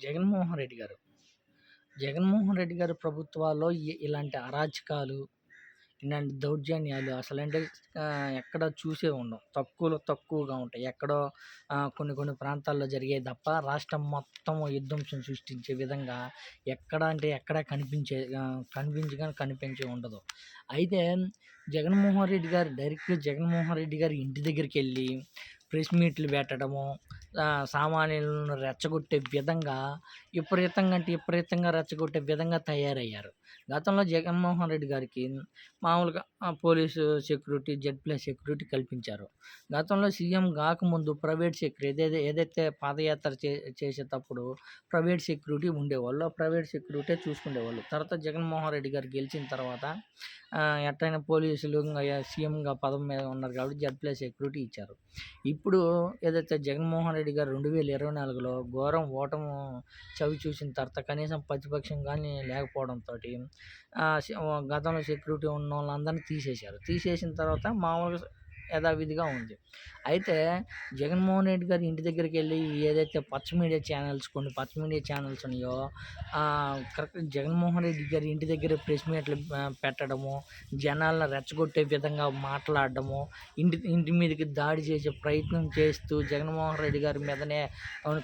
జగన్మోహన్ రెడ్డి గారు. జగన్మోహన్ రెడ్డి గారి ప్రభుత్వాల్లో ఇలాంటి అరాచకాలు ఇలాంటి దౌర్జన్యాలు అసలు అంటే ఎక్కడ చూసే ఉండం. తక్కువలో తక్కువగా ఉంటాయి. ఎక్కడో కొన్ని కొన్ని ప్రాంతాల్లో జరిగే తప్ప రాష్ట్రం మొత్తం విధ్వంసం సృష్టించే విధంగా ఎక్కడ అంటే ఎక్కడ కనిపించే కనిపించగా కనిపించే ఉండదు. అయితే జగన్మోహన్ రెడ్డి గారు డైరెక్ట్గా జగన్మోహన్ రెడ్డి గారి ఇంటి దగ్గరికి వెళ్ళి ప్రెస్ మీట్లు పెట్టడము సామాన్యులను రెచ్చగొట్టే విధంగా విపరీతంగా అంటే విపరీతంగా రెచ్చగొట్టే విధంగా తయారయ్యారు. గతంలో జగన్మోహన్ రెడ్డి గారికి మామూలుగా police security Z plus security కల్పించారు. గతంలో సీఎం కాకముందు ప్రైవేట్ సెక్యూరిటీ ఏదైతే ఏదైతే పాదయాత్ర చే చేసేటప్పుడు ప్రైవేట్ సెక్యూరిటీ ఉండేవాళ్ళు ప్రైవేట్ సెక్యూరిటీ చూసుకునేవాళ్ళు. తర్వాత జగన్మోహన్ రెడ్డి గారు గెలిచిన తర్వాత ఎట్టైనా ఎట్టయినా పోలీసులు సీఎంగా పదం మీద ఉన్నారు కాబట్టి జెడ్ ప్లస్ సెక్యూరిటీ ఇచ్చారు. ఇప్పుడు ఏదైతే జగన్మోహన్ రెడ్డి గారు రెండు వేల ఇరవై నాలుగులో ఘోరం ఓటము చవి చూసిన తర్వాత కనీసం ప్రతిపక్షం కానీ లేకపోవడంతో గతంలో సెక్యూరిటీ ఉన్న వాళ్ళందరినీ తీసేశారు. తీసేసిన తర్వాత మామూలుగా యథావిధిగా ఉంది. అయితే జగన్మోహన్ రెడ్డి గారి ఇంటి దగ్గరికి వెళ్ళి ఏదైతే పచ్చ మీడియా ఛానల్స్ కొన్ని పచ్చ మీడియా ఛానల్స్ ఉన్నాయో కరెక్ట్ జగన్మోహన్ రెడ్డి గారి ఇంటి దగ్గర ప్రెస్ మీట్లు పెట్టడము జనాలను రెచ్చగొట్టే విధంగా మాట్లాడడము ఇంటి ఇంటి మీదకి దాడి చేసే ప్రయత్నం చేస్తూ జగన్మోహన్ రెడ్డి గారి మీదనే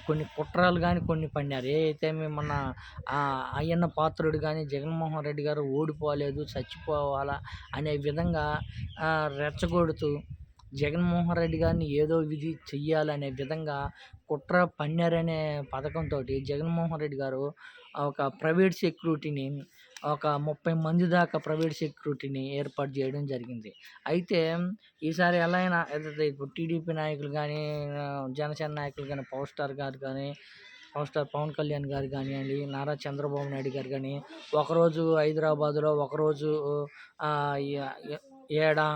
కొన్ని కుట్రాలు కానీ కొన్ని పడినారు. ఏదైతే మన అయ్యన్న పాత్రుడు కానీ జగన్మోహన్ రెడ్డి గారు ఓడిపోలేదు చచ్చిపోవాలా అనే విధంగా రెచ్చగొడుతూ జగన్మోహన్ రెడ్డి గారిని ఏదో విధి చెయ్యాలనే విధంగా కుట్ర పన్నారనే పథకంతో జగన్మోహన్ రెడ్డి గారు ఒక ప్రైవేట్ సెక్యూరిటీని ఒక ముప్పై మంది దాకా ప్రైవేట్ సెక్యూరిటీని ఏర్పాటు చేయడం జరిగింది. అయితే ఈసారి ఎలా అయినా ఏదైతే ఇప్పుడు టీడీపీ నాయకులు కానీ జనసేన నాయకులు కానీ పవర్ స్టార్ గారు కానీ పవర్ స్టార్ పవన్ కళ్యాణ్ గారు కానివ్వండి నారా చంద్రబాబు నాయుడు గారు కానీ ఒకరోజు హైదరాబాదులో ఒకరోజు ఏడా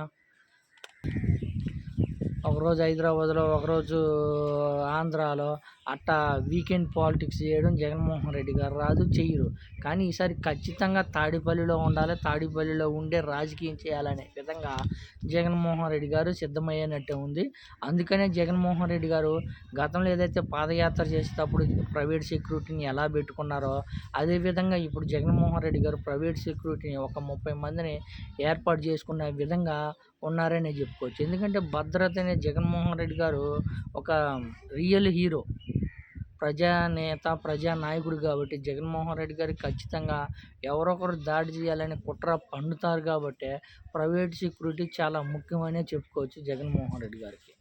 ఒకరోజు హైదరాబాద్లో ఒకరోజు ఆంధ్రాలో అట్టా వీకెండ్ పాలిటిక్స్ చేయడం జగన్మోహన్ రెడ్డి గారు రాదు చెయ్యరు. కానీ ఈసారి ఖచ్చితంగా తాడిపల్లిలో ఉండాలి తాడిపల్లిలో ఉండే రాజకీయం చేయాలనే విధంగా జగన్మోహన్ రెడ్డి గారు సిద్ధమయ్యేనట్టే ఉంది. అందుకనే జగన్మోహన్ రెడ్డి గారు గతంలో ఏదైతే పాదయాత్ర చేసేటప్పుడు ప్రైవేట్ సెక్యూరిటీని ఎలా పెట్టుకున్నారో అదేవిధంగా ఇప్పుడు జగన్మోహన్ రెడ్డి గారు ప్రైవేట్ సెక్యూరిటీని ఒక ముప్పై మందిని ఏర్పాటు చేసుకున్న విధంగా ఉన్నారనే చెప్పుకోవచ్చు. ఎందుకంటే భద్రత అనే జగన్మోహన్ రెడ్డి గారు ఒక రియల్ హీరో. ప్రజానేత ప్రజానాయకుడు కాబట్టి జగన్మోహన్ రెడ్డి గారికి ఖచ్చితంగా ఎవరొకరు దాడి చేయాలని కుట్ర పండుతారు కాబట్టి ప్రైవేట్ సెక్యూరిటీ చాలా ముఖ్యమనే చెప్పుకోవచ్చు జగన్మోహన్ రెడ్డి గారికి.